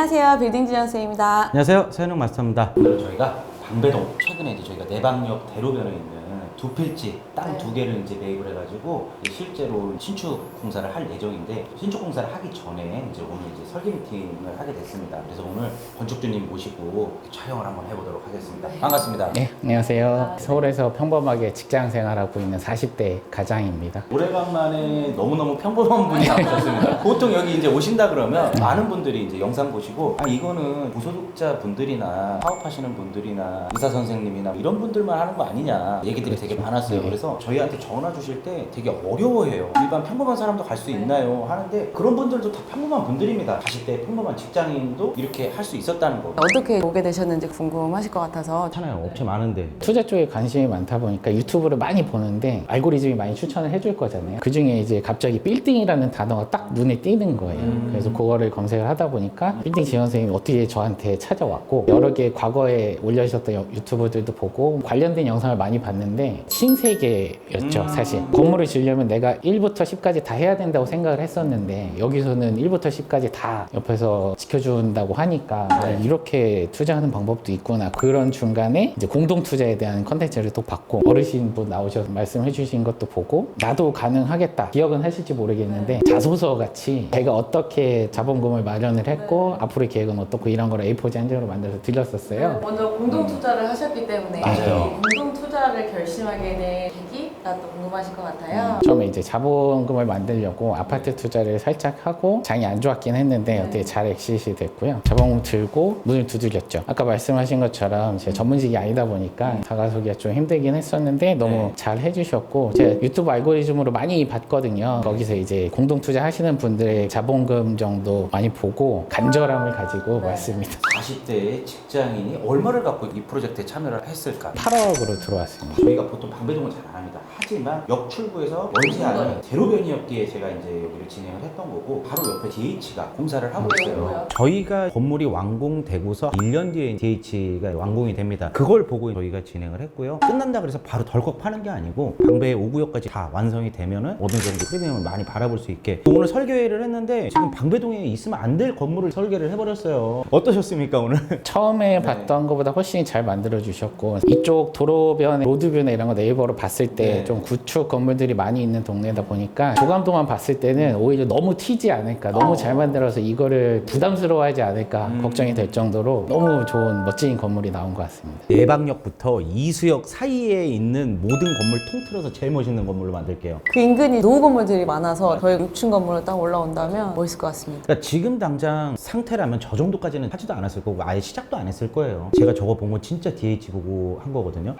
안녕하세요. 빌딩 지연 쌤입니다. 안녕하세요. 서현웅 마스터입니다. 오늘 저희가 방배동 최근에 이제 저희가 내방역 대로변에 있는 두 필지 땅 네. 두 개를 이제 매입을 해가지고 이제 실제로 신축 공사를 할 예정인데 신축 공사를 하기 전에 이제 오늘 이제 설계 미팅을 하게 됐습니다. 그래서 오늘 건축주님 모시고 촬영을 한번 해보도록 하겠습니다. 반갑습니다. 네, 안녕하세요. 서울에서 평범하게 직장 생활하고 있는 40대 가장입니다. 오래간만에 너무너무 평범한 분이 나오셨습니다. 보통 여기 이제 오신다 그러면 많은 분들이 이제 영상 보시고 아 이거는 무소득자 분들이나 사업하시는 분들이나 의사 선생님이나 이런 분들만 하는 거 아니냐 얘기들이 되게 많았어요. 네. 그래서 저희한테 전화 주실 때 되게 어려워해요. 일반 평범한 사람도 갈 수 있나요? 하는데 그런 분들도 다 평범한 분들입니다. 40대 평범한 직장인도 이렇게 할 수 있었다는 거. 어떻게 오게 되셨는지 궁금하실 것 같아서 괜찮아요. 업체 많은데. 투자 쪽에 관심이 많다 보니까 유튜브를 많이 보는데 알고리즘이 많이 추천을 해줄 거잖아요. 그 중에 이제 갑자기 빌딩이라는 단어가 딱 눈에 띄는 거예요. 음. 그래서 그거를 검색을 하다 보니까 빌딩 지원 선생님이 어떻게 저한테 찾아왔고 여러 개 과거에 올려주셨던 여- 유튜브들도 보고 관련된 영상을 많이 봤는데 신세계였죠, 음. 사실. 건물을 지으려면 내가 1부터 10까지 다 해야 된다고 생각을 했었는데 여기서는 1부터 10까지 다 옆에서 지켜준다고 하니까 아, 네. 이렇게 투자하는 방법도 있구나. 그런 중간에 이제 공동 투자에 대한 컨텐츠를 또 받고 어르신분 나오셔서 말씀해 주신 것도 보고 나도 가능하겠다. 기억은 하실지 모르겠는데 자소서 같이 제가 어떻게 자본금을 마련을 했고 앞으로의 계획은 어떻고 이런 걸 A4지 한 장으로 만들어서 드렸었어요. 먼저 공동 투자를 하셨기 때문에 맞아요. 이 공동 투자를 결심 하게 된 계기가 또 궁금하실 것 같아요. 처음에 이제 자본금을 만들려고 아파트 투자를 살짝 하고 장이 안 좋았긴 했는데 네. 어떻게 잘 엑시시 됐고요. 자본금 들고 문을 두드렸죠. 아까 말씀하신 것처럼 제 전문직이 아니다 보니까 다가서기가 좀 힘들긴 했었는데 너무 네. 잘 해주셨고 제가 유튜브 알고리즘으로 많이 봤거든요. 거기서 이제 공동 투자 하시는 분들의 자본금 정도 많이 보고 간절함을 가지고 네. 왔습니다. 40대의 직장인이 얼마를 갖고 이 프로젝트에 참여를 했을까? 8억으로 들어왔습니다. 저희가 보통 방배동은 잘안 합니다. 하지만 역출구에서 멀지 않은 대로변이었기에 제가 이제 여기를 진행을 했던 거고 바로 옆에 DH가 공사를 하고 있어요. 뭐요? 저희가 건물이 완공되고서 1년 뒤에 DH가 완공이 됩니다. 그걸 보고 저희가 진행을 했고요. 끝난다 그래서 바로 덜컥 파는 게 아니고 방배 5구역까지 다 완성이 되면은 어느 정도 프리미엄을 많이 바라볼 수 있게 오늘 설계회를 했는데 지금 방배동에 있으면 안 될 건물을 설계를 해버렸어요. 어떠셨습니까 오늘? 처음에 봤던 것보다 훨씬 잘 만들어 주셨고 이쪽 도로변 로드뷰나 이런 거 네이버로 봤을 때 네. 좀 구축 건물들이 많이 있는 동네다 보니까 조감도만 봤을 때는 오히려 너무 튀지 않을까 너무 잘 만들어서 이거를 부담스러워하지 않을까 음. 걱정이 될 정도로 너무 좋은 멋진 건물이 나온 것 같습니다. 예방역부터 이수역 사이에 있는 모든 건물 통틀어서 제일 멋있는 건물로 만들게요. 그 인근이 노후 건물들이 많아서 저희 6층 건물로 딱 올라온다면 멋있을 것 같습니다. 그러니까 지금 당장 상태라면 저 정도까지는 하지도 않았을 거고 아예 시작도 안 했을 거예요. 제가 저거 본 건 진짜 DH 보고 한 거거든요.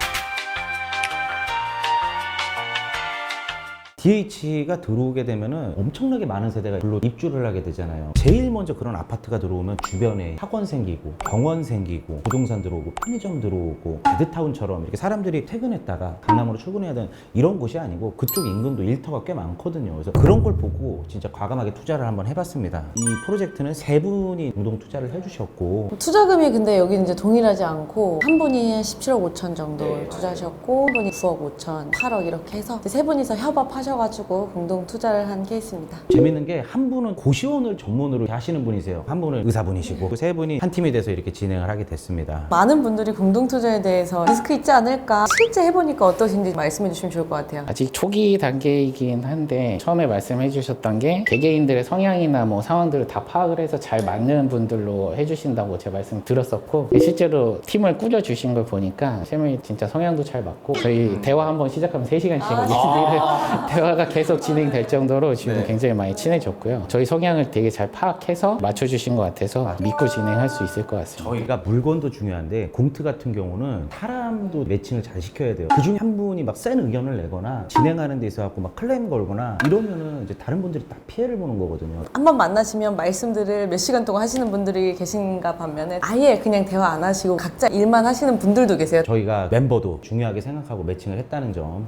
DH가 들어오게 되면은 엄청나게 많은 세대가 별로 입주를 하게 되잖아요. 제일 먼저 그런 아파트가 들어오면 주변에 학원 생기고 병원 생기고 부동산 들어오고 편의점 들어오고 베드타운처럼 이렇게 사람들이 퇴근했다가 강남으로 출근해야 되는 이런 곳이 아니고 그쪽 인근도 일터가 꽤 많거든요. 그래서 그런 걸 보고 진짜 과감하게 투자를 한번 해봤습니다. 이 프로젝트는 세 분이 공동 투자를 해주셨고 투자금이 근데 여기 이제 동일하지 않고 한 분이 17억 5천 정도 네, 투자하셨고 한 분이 9억 5천, 8억 이렇게 해서 세 분이서 협업하 셔가지고 공동 투자를 한 케이스입니다. 재밌는 게 한 분은 고시원을 전문으로 하시는 분이세요. 한 분은 의사분이시고 그 세 분이 한 팀이 돼서 이렇게 진행을 하게 됐습니다. 많은 분들이 공동 투자에 대해서 리스크 있지 않을까 실제 해보니까 어떠신지 말씀해 주시면 좋을 것 같아요. 아직 초기 단계이긴 한데 처음에 말씀해 주셨던 게 개개인들의 성향이나 뭐 상황들을 다 파악을 해서 잘 맞는 분들로 해주신다고 제가 말씀 드렸었고 실제로 팀을 꾸려 주신 걸 보니까 세 명이 진짜 성향도 잘 맞고 저희 대화 한번 시작하면 3시간씩 대화가 계속 진행될 정도로 지금 네. 굉장히 많이 친해졌고요 저희 성향을 되게 잘 파악해서 맞춰주신 것 같아서 믿고 진행할 수 있을 것 같습니다 저희가 물건도 중요한데 공트 같은 경우는 사람도 매칭을 잘 시켜야 돼요. 그 중에 한 분이 막 센 의견을 내거나 진행하는 데 있어 갖고 막 클레임 걸거나 이러면은 이제 다른 분들이 다 피해를 보는 거거든요. 한 번 만나시면 말씀들을 몇 시간 동안 하시는 분들이 계신가 반면에 아예 그냥 대화 안 하시고 각자 일만 하시는 분들도 계세요. 저희가 멤버도 중요하게 생각하고 매칭을 했다는 점.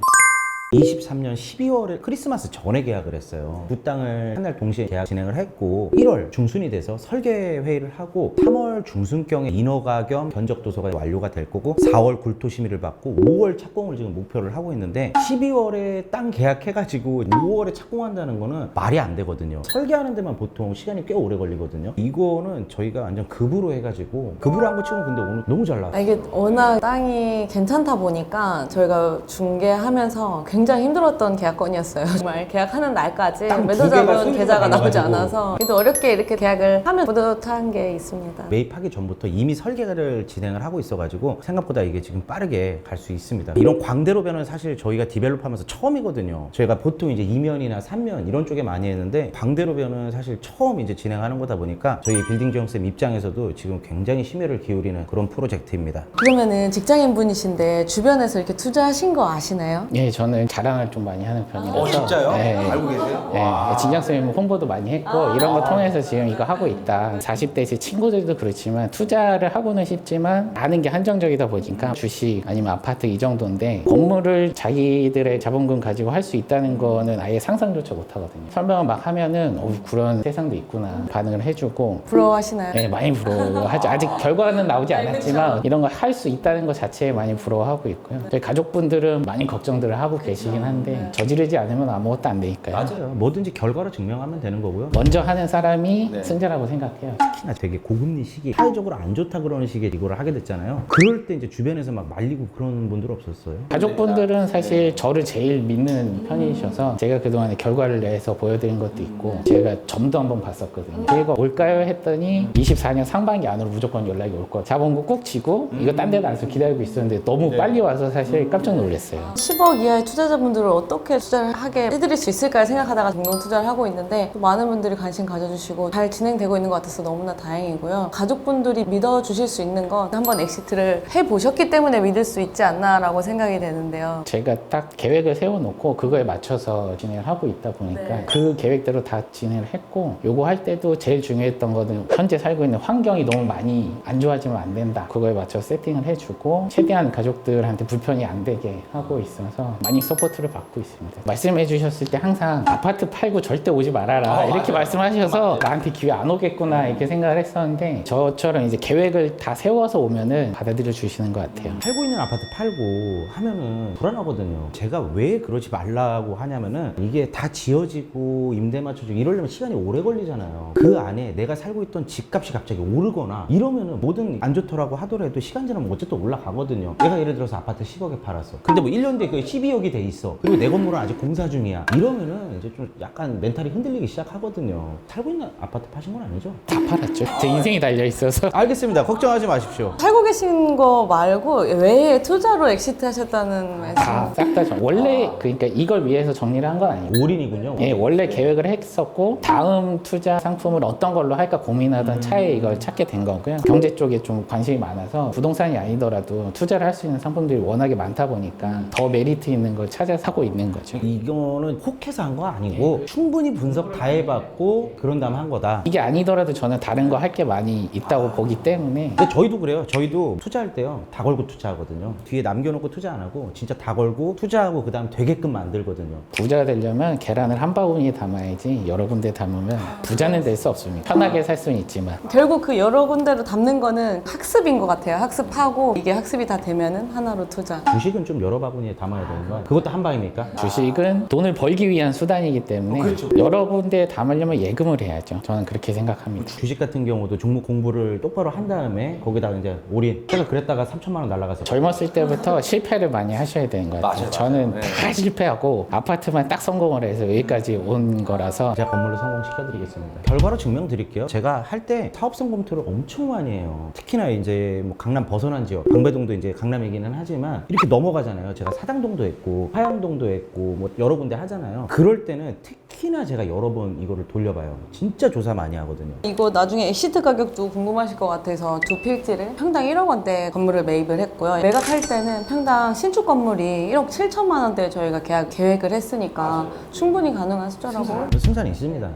23년 12월에 크리스마스 전에 계약을 했어요. 두 땅을 한 달 동시에 계약 진행을 했고 1월 중순이 돼서 설계 회의를 하고 3월 중순경에 인허가 겸 견적 도서가 완료가 될 거고 4월 굴토 심의를 받고 5월 착공을 지금 목표를 하고 있는데 12월에 땅 계약해가지고 5월에 착공한다는 거는 말이 안 되거든요. 설계하는 데만 보통 시간이 꽤 오래 걸리거든요. 이거는 저희가 완전 급으로 해가지고 급으로 한 거 치고는 근데 오늘 너무 잘 나왔어요. 아, 이게 워낙 땅이 괜찮다 보니까 저희가 중개하면서 굉장히 힘들었던 계약건이었어요. 정말 계약하는 날까지 개가 매도자분 계좌가 나오지 달라가지고. 않아서 그래도 어렵게 이렇게 계약을 하면 뿌듯한 게 있습니다. 매입하기 전부터 이미 설계를 진행을 하고 있어가지고 생각보다 이게 지금 빠르게 갈 수 있습니다. 이런 광대로 변은 사실 저희가 디벨롭하면서 처음이거든요. 저희가 보통 이제 2면이나 3면 이런 쪽에 많이 했는데 광대로 변은 사실 처음 이제 진행하는 거다 보니까 저희 빌딩 지형쌤 입장에서도 지금 굉장히 심혈을 기울이는 그런 프로젝트입니다. 그러면은 직장인 분이신데 주변에서 이렇게 투자하신 거 아시나요? 예, 저는 자랑을 좀 많이 하는 편이라서. 어, 진짜요? 네. 알고 계세요? 네, 진장쌤 홍보도 많이 했고 이런 거 통해서 지금 이거 하고 있다. 40대 제 친구들도 그렇지만 투자를 하고는 싶지만 아는 게 한정적이다 보니까 주식 아니면 아파트 이 정도인데 건물을 자기들의 자본금 가지고 할 수 있다는 거는 아예 상상조차 못 하거든요. 설명을 막 하면은 어, 그런 세상도 있구나 반응을 해주고 부러워하시나요? 네, 많이 부러워하죠. 아직 결과는 나오지 않았지만 이런 걸 할 수 있다는 것 자체에 많이 부러워하고 있고요. 저희 가족분들은 많이 걱정들을 하고 계 시긴 한데 저지르지 않으면 아무것도 안 되니까요. 맞아요. 뭐든지 결과로 증명하면 되는 거고요. 먼저 하는 사람이 네. 승자라고 생각해요. 특히나 되게 고금리 시기 사회적으로 안 좋다 그러는 시기에 이거를 하게 됐잖아요. 그럴 때 이제 주변에서 막 말리고 그런 분들 없었어요? 가족분들은 사실 저를 제일 믿는 편이셔서 제가 그동안에 결과를 내서 보여드린 것도 있고 제가 점도 한번 봤었거든요. 기회가 올까요? 했더니 24년 상반기 안으로 무조건 연락이 올 거예요. 자본금 꾹 쥐고 이거 딴 데도 안써 기다리고 있었는데 너무 빨리 와서 사실 깜짝 놀랐어요. 10억 이하의 투자 자분들을 어떻게 투자를 하게 해드릴 수 있을까 생각하다가 공동 투자를 하고 있는데 또 많은 분들이 관심 가져주시고 잘 진행되고 있는 것 같아서 너무나 다행이고요. 가족분들이 믿어주실 수 있는 건 한번 엑시트를 해보셨기 때문에 믿을 수 있지 않나라고 생각이 되는데요. 제가 딱 계획을 세워놓고 그거에 맞춰서 진행을 하고 있다 보니까 네. 그 계획대로 다 진행을 했고 요거 할 때도 제일 중요했던 거는 현재 살고 있는 환경이 너무 많이 안 좋아지면 안 된다 그거에 맞춰 세팅을 해주고 최대한 가족들한테 불편이 안 되게 하고 있어서 많이 서포트를 받고 있습니다 말씀해 주셨을 때 항상 아파트 팔고 절대 오지 말아라 어, 이렇게 맞아요. 말씀하셔서 나한테 기회 안 오겠구나 이렇게 생각을 했었는데 저처럼 이제 계획을 다 세워서 오면은 받아들여 주시는 것 같아요 살고 있는 아파트 팔고 하면은 불안하거든요. 제가 왜 그러지 말라고 하냐면은 이게 다 지어지고 임대 맞춰지고 이러려면 시간이 오래 걸리잖아요. 그 안에 내가 살고 있던 집값이 갑자기 오르거나 이러면은 뭐든 안 좋더라고 하더라도 시간 지나면 어쨌든 올라가거든요. 내가 예를 들어서 아파트 10억에 팔았어. 근데 뭐 1년 뒤에 그 12억이 돼 있어. 그리고 내 건물은 아직 공사 중이야. 이러면은 이제 좀 약간 멘탈이 흔들리기 시작하거든요. 살고 있는 아파트 파신 건 아니죠? 다 팔았죠 제 인생이 달려 있어서 알겠습니다. 걱정하지 마십시오. 살고 계신 거 말고 외에 투자로 엑시트 하셨다는 말씀. 다싹다 원래 그러니까 이걸 위해서 정리를 한 건 아니고 올인이군요. 예, 원래 계획을 했었고 다음 투자 상품을 어떤 걸로 할까 고민하던 차에 이걸 찾게 된 거고요. 경제 쪽에 좀 관심이 많아서 부동산이 아니더라도 투자를 할 수 있는 상품들이 워낙에 많다 보니까 더 메리트 있는 걸 찾아 사고 있는 거죠. 이거는 혹해서 한 거 아니고 충분히 분석 다 해봤고 그런 다음 한 거다. 이게 아니더라도 저는 다른 거 할 게 많이 있다고 보기 때문에 근데 저희도 그래요. 저희도 투자할 때요. 다 걸고 투자하거든요. 뒤에 남겨놓고 투자 안 하고 진짜 다 걸고 투자하고 그 다음 되게끔 만들거든요. 부자가 되려면 계란을 한 바구니에 담아야지 여러 군데 담으면 부자는 될 수 없습니다. 편하게 살 수는 있지만 결국 그 여러 군데로 담는 거는 학습인 것 같아요. 학습하고 이게 학습이 다 되면은 하나로 투자. 주식은 좀 여러 바구니에 담아야 되는 건 그것 도 한 방입니까? 주식은 돈을 벌기 위한 수단이기 때문에 여러 군데 담으려면 예금을 해야죠. 저는 그렇게 생각합니다. 주식 같은 경우도 종목 공부를 똑바로 한 다음에 거기다가 이제 올인. 제가 그랬다가 3천만 원 날라가서 젊었을 때부터 실패를 많이 하셔야 되는 것 같아요. 맞아요, 저는 맞아요. 다 실패하고 아파트만 딱 성공을 해서 여기까지 온 거라서 제가 건물로 성공시켜드리겠습니다. 결과로 증명드릴게요. 제가 할 때 사업성 검토를 엄청 많이 해요. 특히나 이제 뭐 강남 벗어난 지역, 방배동도 이제 강남이기는 하지만 이렇게 넘어가잖아요. 제가 사당동도 했고 화양동도 했고 뭐 여러 군데 하잖아요. 그럴 때는 특히나 제가 여러 번 이거를 돌려봐요. 진짜 조사 많이 하거든요. 이거 나중에 엑시트 가격도 궁금하실 것 같아서 두 필지를 평당 1억 원대 건물을 매입을 했고요. 매각할 때는 평당 신축 건물이 1억 7천만 원대 저희가 계약 계획을 했으니까 충분히 가능한 숫자라고. 승산이 있습니다.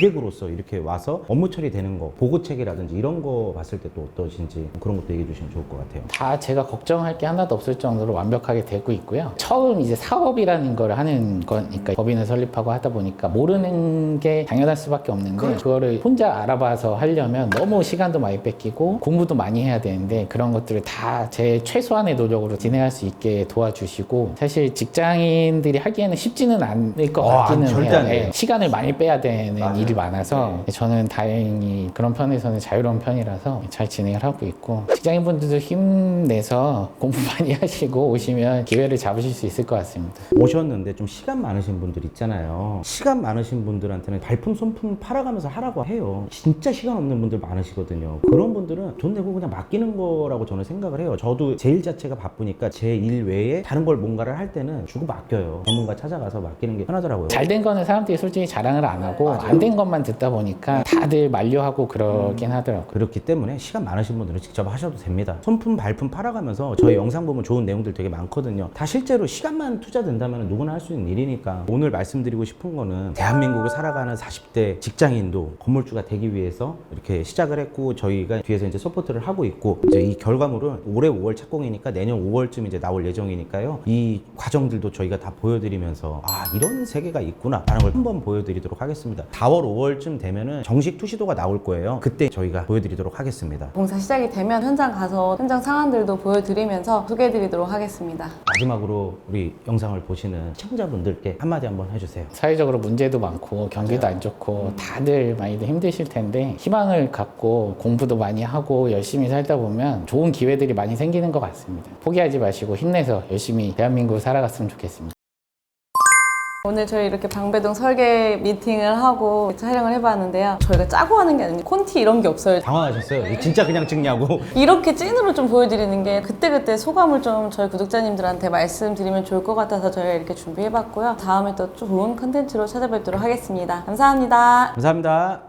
고객으로서 이렇게 와서 업무 처리되는 거, 보고 체계라든지 이런 거 봤을 때 또 어떠신지 그런 것도 얘기해 주시면 좋을 것 같아요. 다 제가 걱정할 게 하나도 없을 정도로 완벽하게 되고 있고요. 처음 이제 사업이라는 걸 하는 거니까 법인을 설립하고 하다 보니까 모르는 게 당연할 수밖에 없는데 그거를 혼자 알아봐서 하려면 너무 시간도 많이 뺏기고 공부도 많이 해야 되는데 그런 것들을 다 제 최소한의 노력으로 진행할 수 있게 도와주시고 사실 직장인들이 하기에는 쉽지는 않을 것 어, 같기는 절대 해요. 안 돼요. 예, 시간을 많이 빼야 되는. 일이 많아서 저는 다행히 그런 편에서는 자유로운 편이라서 잘 진행을 하고 있고 직장인분들도 힘내서 공부 많이 하시고 오시면 기회를 잡으실 수 있을 것 같습니다. 오셨는데 좀 시간 많으신 분들 있잖아요. 시간 많으신 분들한테는 발품 손품 팔아가면서 하라고 해요. 진짜 시간 없는 분들 많으시거든요. 그런 분들은 돈 내고 그냥 맡기는 거라고 저는 생각을 해요. 저도 제 일 자체가 바쁘니까 제 일 외에 다른 걸 뭔가를 할 때는 주고 맡겨요. 전문가 찾아가서 맡기는 게 편하더라고요. 잘 된 거는 사람들이 솔직히 자랑을 안 하고 안된 것만 듣다 보니까 다들 만류하고 그러긴 하더라고요. 그렇기 때문에 시간 많으신 분들은 직접 하셔도 됩니다. 손품, 발품 팔아가면서 저희 영상 보면 좋은 내용들 되게 많거든요. 다 실제로 시간만 투자된다면 누구나 할 수 있는 일이니까 오늘 말씀드리고 싶은 거는 대한민국을 살아가는 40대 직장인도 건물주가 되기 위해서 이렇게 시작을 했고 저희가 뒤에서 이제 서포트를 하고 있고 이제 이 결과물은 올해 5월 착공이니까 내년 5월쯤 이제 나올 예정이니까요. 이 과정들도 저희가 다 보여드리면서 아 이런 세계가 있구나 라는 걸 한번 보여드리도록 하겠습니다. 4월 5월쯤 되면은 정식 투시도가 나올 거예요. 그때 저희가 보여드리도록 하겠습니다. 공사 시작이 되면 현장 가서 현장 상황들도 보여드리면서 소개해드리도록 하겠습니다. 마지막으로 우리 영상을 보시는 시청자분들께 한마디 한번 해주세요. 사회적으로 문제도 많고 경기도 안 좋고 다들 많이들 힘드실 텐데 희망을 갖고 공부도 많이 하고 열심히 살다 보면 좋은 기회들이 많이 생기는 것 같습니다. 포기하지 마시고 힘내서 열심히 대한민국 살아갔으면 좋겠습니다. 오늘 저희 이렇게 방배동 설계 미팅을 하고 촬영을 해봤는데요. 저희가 짜고 하는 게 아니고 콘티 이런 게 없어요. 당황하셨어요? 이거 진짜 그냥 찍냐고? 이렇게 찐으로 좀 보여드리는 게 그때그때 소감을 좀 저희 구독자님들한테 말씀드리면 좋을 것 같아서 저희가 이렇게 준비해봤고요. 다음에 또 좋은 컨텐츠로 찾아뵙도록 하겠습니다. 감사합니다. 감사합니다.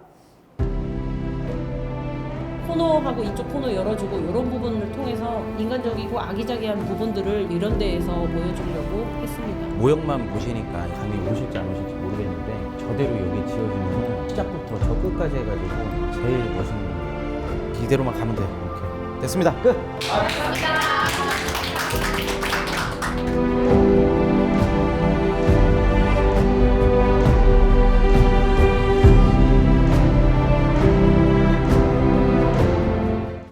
코너하고 이쪽 코너 열어주고 이런 부분을 통해서 인간적이고 아기자기한 부분들을 이런 데에서 보여주려고 했습니다. 모형만 보시니까 감이 오실지 안 오실지 모르겠는데 저대로 여기 지어지면 시작부터 저 끝까지 해가지고 제일 멋있는 거예요. 이대로만 가면 돼요. 이렇게. 됐습니다. 끝. 감사합니다.